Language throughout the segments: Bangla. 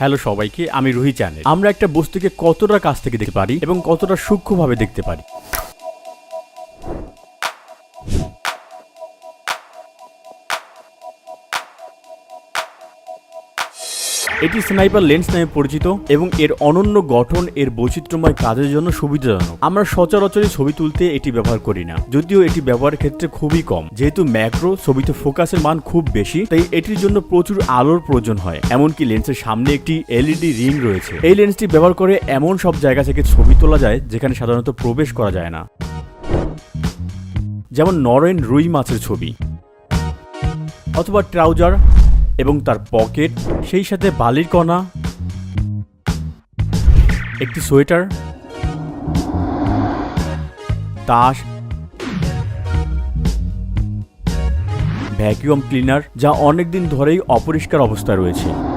হ্যালো সবাইকে, আমি রুহি চ্যানেল। আমরা একটা বস্তুকে কতটা কাছ থেকে দেখতে পারি এবং কতটা সূক্ষ্মভাবে দেখতে পারি? এটি স্নাইপার লেন্স নামে পরিচিত এবং এর অনন্য গঠন এর বৈচিত্র্যময় কাজের জন্য সুবিধাজনক। আমরা সচরাচরই ছবি তুলতে এটি ব্যবহার করি না, যদিও এটি ব্যবহারের ক্ষেত্রে খুবই কম। যেহেতু ম্যাক্রো, ছবিতে ফোকাসের মান খুব বেশি, তাই এটির জন্য প্রচুর আলোর প্রয়োজন হয়, এমনকি লেন্সের সামনে একটি এলইডি রিং রয়েছে। এই লেন্সটি ব্যবহার করে এমন সব জায়গা থেকে ছবি তোলা যায়, যেখানে সাধারণত প্রবেশ করা যায় না। যেমন নরেন রুই মাছের ছবি অথবা ট্রাউজার এবং তার পকেট, সেই সাথে বালির কণা, একটি সোয়েটার, তাস, ভ্যাকিউম ক্লিনার, যা অনেকদিন ধরেই অপরিষ্কার অবস্থায় রয়েছে।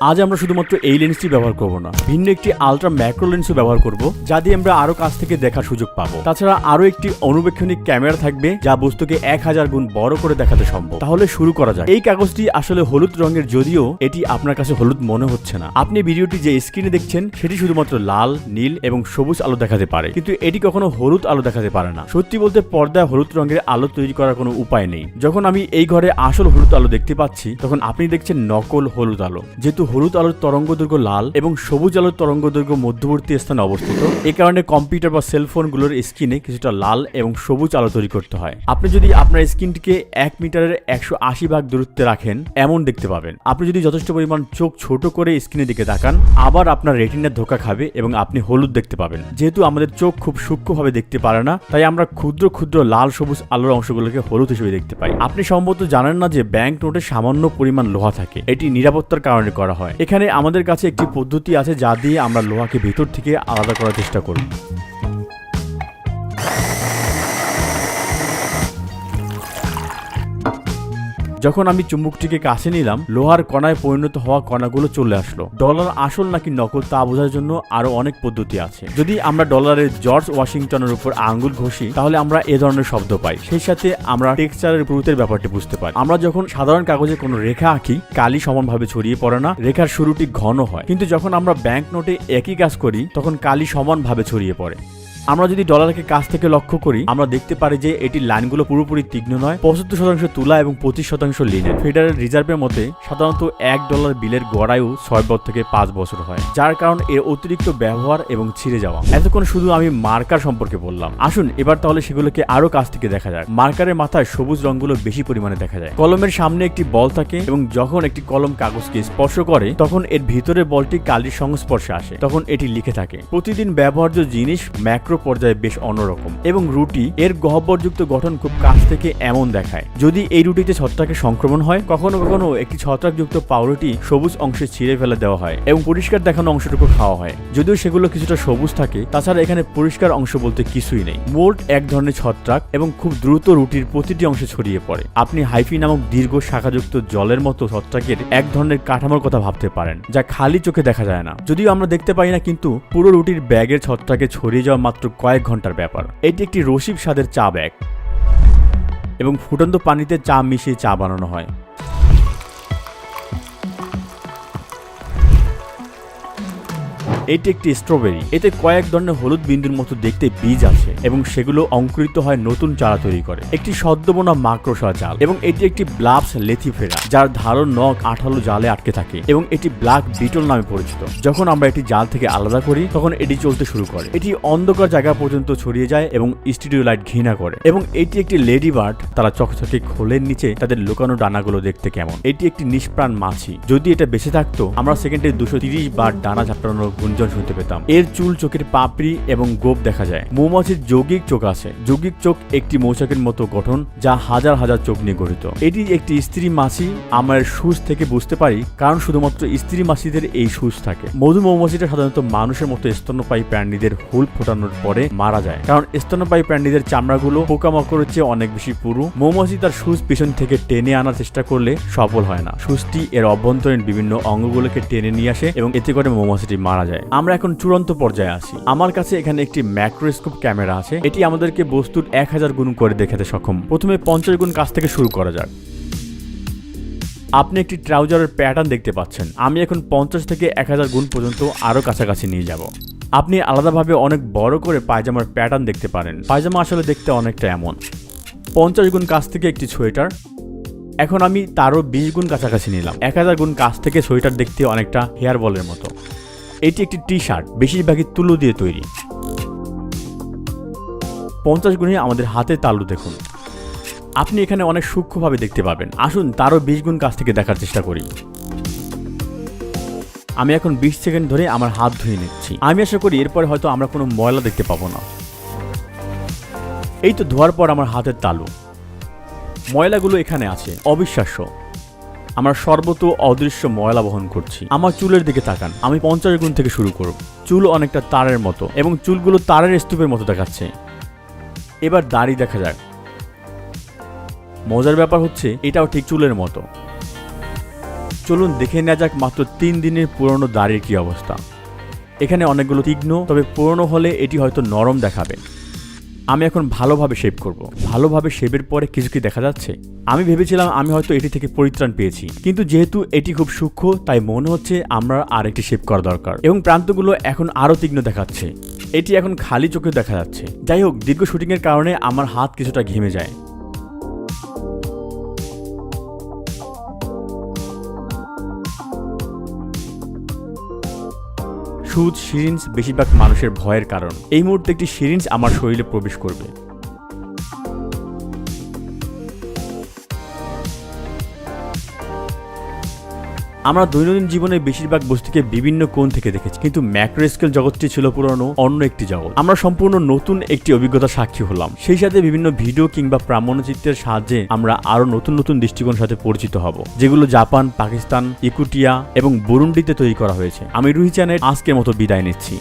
আজ আমরা শুধুমাত্র এই লেন্সটি ব্যবহার করব না, ভিন্ন একটি আলট্রা ম্যাক্রো লেন্সও ব্যবহার করব, যা দিয়ে আমরা আরও কাছ থেকে দেখার সুযোগ পাবো। তাছাড়া আরও একটি অনুবেক্ষণিক ক্যামেরা থাকবে, যা বস্তুকে এক হাজার গুণ বড় করে দেখাতে সম্ভব। তাহলে শুরু করা যাক। এই কাগজটি আসলে হলুদ রঙের, যদিও এটি আপনার কাছে হলুদ মনে হচ্ছে না। আপনি ভিডিওটি যে স্ক্রিনে দেখছেন, সেটি শুধুমাত্র লাল, নীল এবং সবুজ আলো দেখাতে পারে। কিন্তু এটি কখনো হলুদ আলো দেখাতে পারে না। সত্যি বলতে পর্দায় হলুদ রঙের আলো তৈরি করার কোনো উপায় নেই। যখন আমি এই ঘরে আসল হলুদ আলো দেখতে পাচ্ছি, তখন আপনি দেখছেন নকল হলুদ আলো। যেহেতু হলুদ আলোর তরঙ্গ দৈর্ঘ্য লাল এবং সবুজ আলোর তরঙ্গ দৈর্ঘ্য মধ্যবর্তী স্থানে অবস্থিত। এ কারণে কম্পিউটার বা সেলফোনগুলোর স্ক্রিনে কিছুটা লাল এবং সবুজ আলো তৈরি করতে হয়। আপনি যদি আপনার স্ক্রিনটিকে এক মিটারের একশো আশি ভাগ দূরত্বে রাখেন, এমন দেখতে পাবেন। আপনি যদি যথেষ্ট পরিমাণ চোখ ছোট করে স্ক্রিনের দিকে তাকান, আবার আপনার রেটিনার ধোকা খাবে এবং আপনি হলুদ দেখতে পাবেন। যেহেতু আমাদের চোখ খুব সূক্ষ্মভাবে দেখতে পারে না, তাই আমরা ক্ষুদ্র ক্ষুদ্র লাল সবুজ আলোর অংশগুলোকে হলুদ হিসেবে দেখতে পাই। আপনি সম্ভবত জানেন না যে ব্যাংক নোটে সামান্য পরিমাণ লোহা থাকে। এটি নিরাপত্তার কারণে করা হয়। এখানে আমাদের কাছে একটি পদ্ধতি আছে যা দিয়ে আমরা লোহাকে ভেতর থেকে আলাদা করার চেষ্টা করব। যখন আমি চুম্বকটিকে কাছে নিলাম, লোহার কণায় পরিণত হওয়া কণাগুলো চলে আসলো। ডলার আসল নাকি নকল তা বোঝার জন্য আরও অনেক পদ্ধতি আছে। যদি আমরা ডলারের জর্জ ওয়াশিংটনের উপর আঙ্গুল ঘষি, তাহলে আমরা এ ধরনের শব্দ পাই। সেই সাথে আমরা টেক্সচারের পুরুতের ব্যাপারটি বুঝতে পারি। আমরা যখন সাধারণ কাগজে কোনো রেখা আঁকি, কালি সমানভাবে ছড়িয়ে পড়ে না, রেখার শুরুটি ঘন হয়। কিন্তু যখন আমরা ব্যাংক নোটে একই কাজ করি, তখন কালি সমানভাবে ছড়িয়ে পড়ে। আমরা যদি ডলারকে কাছ থেকে লক্ষ্য করি, আমরা দেখতে পারি যে এটি লাইনগুলো পুরোপুরি তীক্ষ্ণ নয়, পঁচাত্তর শতাংশ তুলা এবং পঁচিশ শতাংশ লিনের ফেডারেল রিজার্ভের মতে, সাধারণত এক ডলার বিলের গড়ায়ু ছয় বছর থেকে পাঁচ বছর হয়, যার কারণ এর অতিরিক্ত ব্যবহার এবং ছিঁড়ে যাওয়া। এতক্ষণ শুধু আমি মার্কার সম্পর্কে বললাম। আসুন, এবার তাহলে সেগুলোকে আরও কাছ থেকে দেখা যায় মার্কারের মাথায় সবুজ রঙগুলো বেশি পরিমাণে দেখা যায়। কলমের সামনে একটি বল থাকে এবং যখন একটি কলম কাগজকে স্পর্শ করে, তখন এর ভিতরের বলটি কালির সংস্পর্শে আসে, তখন এটি লিখে থাকে। প্রতিদিন ব্যবহার্য জিনিস ম্যাক্রো পর্যায়ে বেশ অন্যরকম। এবং রুটি এর গহ্বরযুক্ত গঠন খুব কাছ থেকে এমন দেখায়। যদি এই রুটিতে ছত্রাকের সংক্রমণ হয়, কখনো কখনো একটি ছত্রাকযুক্ত পাউরুটি সবুজ অংশে ছিঁড়ে ফেলে দেওয়া হয় এবং পরিষ্কার দেখানো অংশটুকু খাওয়া হয়। যদিও সেগুলো কিছুটা সবুজ থাকে, তাছাড়া এখানে পরিষ্কার অংশ বলতে কিছুই নেই। মোল্ড এক ধরনের ছত্রাক এবং খুব দ্রুত রুটির প্রতিটি অংশে ছড়িয়ে পড়ে। আপনি হাইফি নামক দীর্ঘ শাখাযুক্ত জলের মতো ছত্রাকের এক ধরনের কাঠামোর কথা ভাবতে পারেন, যা খালি চোখে দেখা যায় না। যদিও আমরা দেখতে পাই না, কিন্তু পুরো রুটির ব্যাগের ছত্রাকে ছড়িয়ে যাওয়া মাত্র কয়েক ঘণ্টার ব্যাপার। এটি একটি রসিব স্বাদের চা ব্যাগ এবং ফুটন্ত পানিতে চা মিশিয়ে চা বানানো হয়। এটি একটি স্ট্রবেরি এতে কয়েক ধরনের হলুদ বিন্দুর মতো দেখতে বীজ আছে এবং সেগুলো অঙ্কুরিত হয় নতুন চারা তৈরি করে। একটি সদ্যবোনা মাকড়সা জাল এবং এটি একটি ব্লাবস লেথিফেরা যার ধারণ নখ আঠালো জালে আটকে থাকে এবং এটি ব্ল্যাক বিটল নামে পরিচিত। যখন আমরা এটি জাল থেকে আলাদা করি, তখন এটি চলতে শুরু করে। এটি অন্ধকার জায়গা পর্যন্ত ছড়িয়ে যায় এবং স্টুডিও লাইট ঘৃণা করে এবং এটি একটি লেডি বার্ড। তারা চকচকে খোলের নিচে তাদের লুকানো ডানাগুলো দেখতে কেমন। এটি একটি নিষ্প্রাণ মাছি। যদি এটা বেঁচে থাকতো, আমরা সেকেন্ডে দুশো তিরিশ বার ডানা ঝাপটানোর গুঞ্জন শুনতে পেতাম। এর চুল চোখের পাপড়ি এবং গোপ দেখা যায়। মৌমাছির যৌগিক চোখ আছে। যৌগিক চোখ একটি মৌচাকের মতো গঠন যা হাজার হাজার চোখ নিয়ে গঠিত। এটি একটি স্ত্রী মাছি আমার সুস থেকে বুঝতে পারি, কারণ শুধুমাত্র স্ত্রী মাছিদের এই সুস থাকে। মধু মৌমাছিটা সাধারণত মানুষের মতো স্তন্যপায়ী প্রাণীদের হুল ফোটানোর পরে মারা যায়। কারণ স্তন্যপায়ী প্রাণীদের চামড়াগুলো পোকামাকড়ের চেয়ে অনেক বেশি পুরু। মৌমাছি তার সুস পিছন থেকে টেনে আনার চেষ্টা করলে সফল হয় না। সুসটি এর অভ্যন্তরীণ বিভিন্ন অঙ্গগুলোকে টেনে নিয়ে আসে এবং এতে করে মৌমাছিটি মারা যায়। আমরা এখন চূড়ান্ত পর্যায়ে আসি আমার কাছে এখানে একটি ম্যাক্রোস্কোপ ক্যামেরা আছে। এটি আমাদেরকে বস্তুর এক হাজার গুণ করে দেখাতে সক্ষম। প্রথমে পঞ্চাশ গুণ কাছ থেকে শুরু করা যাক। আপনি একটি ট্রাউজারের প্যাটার্ন দেখতে পাচ্ছেন। আমি এখন পঞ্চাশ থেকে এক হাজার গুণ পর্যন্ত আরও কাছাকাছি নিয়ে যাব। আপনি আলাদাভাবে অনেক বড় করে পায়জামার প্যাটার্ন দেখতে পারেন। পায়জামা আসলে দেখতে অনেকটা এমন। পঞ্চাশ গুণ কাছ থেকে একটি সোয়েটার। এখন আমি তারও বিশ গুণ কাছাকাছি নিলাম। এক হাজার গুণ কাছ থেকে সোয়েটার দেখতে অনেকটা হেয়ার বলের মতো। এটি একটি টি শার্ট বেশিরভাগই তুলো দিয়ে তৈরি। পঞ্চাশ গুণে আমাদের হাতে তালু দেখুন। আপনি এখানে অনেক সূক্ষ্মভাবে দেখতে পাবেন। আসুন তারও বিশ গুণ কাছ থেকে দেখার চেষ্টা করি। আমি এখন বিশ সেকেন্ড ধরে আমার হাত ধুয়ে নিচ্ছি। আমি আশা করি এরপরে হয়তো আমরা কোনো ময়লা দেখতে পাবো না। এই তো ধোয়ার পর আমার হাতের তালু। ময়লাগুলো এখানে আছে। অবিশ্বাস্য। আমরা সর্বত অদৃশ্য ময়লা বহন করছি। আমার চুলের দিকে তাকান। আমি পঞ্চাশ গুণ থেকে শুরু করব। চুল অনেকটা তারের মতো এবং চুলগুলো তারের স্তূপের মতো দেখাচ্ছে। এবার দাড়ি দেখা যাক। মজার ব্যাপার হচ্ছে, এটাও ঠিক চুলের মতো। চলুন দেখে নেওয়া যাক মাত্র তিন দিনের পুরনো দাড়ির কি অবস্থা। এখানে অনেকগুলো তীক্ষ্ণ, তবে পুরনো হলে এটি হয়তো নরম দেখাবে। আমি এখন ভালোভাবে শেভ করব। ভালোভাবে শেভের পরে কিছু কি দেখা যাচ্ছে? আমি ভেবেছিলাম আমি হয়তো এটি থেকে পরিত্রাণ পেয়েছি। কিন্তু যেহেতু এটি খুব সূক্ষ্ম, তাই মনে হচ্ছে আমরা আরেকটি শেভ করা দরকার। এবং প্রান্তগুলো এখন আরও তীক্ষ্ণ দেখাচ্ছে। এটি এখন খালি চোখে দেখা যাচ্ছে। যাই হোক, দীর্ঘ শুটিংয়ের কারণে আমার হাত কিছুটা ঘেমে যায়। সুদ সিরিঞ্জ বেশিরভাগ মানুষের ভয়ের কারণ। এই মুহূর্তে একটি সিরিঞ্জ আমার শরীরে প্রবেশ করবে। আমরা দৈনন্দিন জীবনে বেশিরভাগ বস্তুকে বিভিন্ন কোণ থেকে দেখেছি, কিন্তু ম্যাক্রোস্কেল জগৎটি ছিল পুরনো, অন্য একটি জগৎ। আমরা সম্পূর্ণ নতুন একটি অভিজ্ঞতা সাক্ষী হলাম। সেই সাথে বিভিন্ন ভিডিও কিংবা প্রামাণ্যচিত্রের সাহায্যে আমরা আরও নতুন নতুন দৃষ্টিকোণের সাথে পরিচিত হব, যেগুলো জাপান, পাকিস্তান, ইকুটিয়া এবং বুরুন্ডিতে তৈরি করা হয়েছে। আমি রুহি চ্যানেল আজকের মতো বিদায় নিচ্ছি।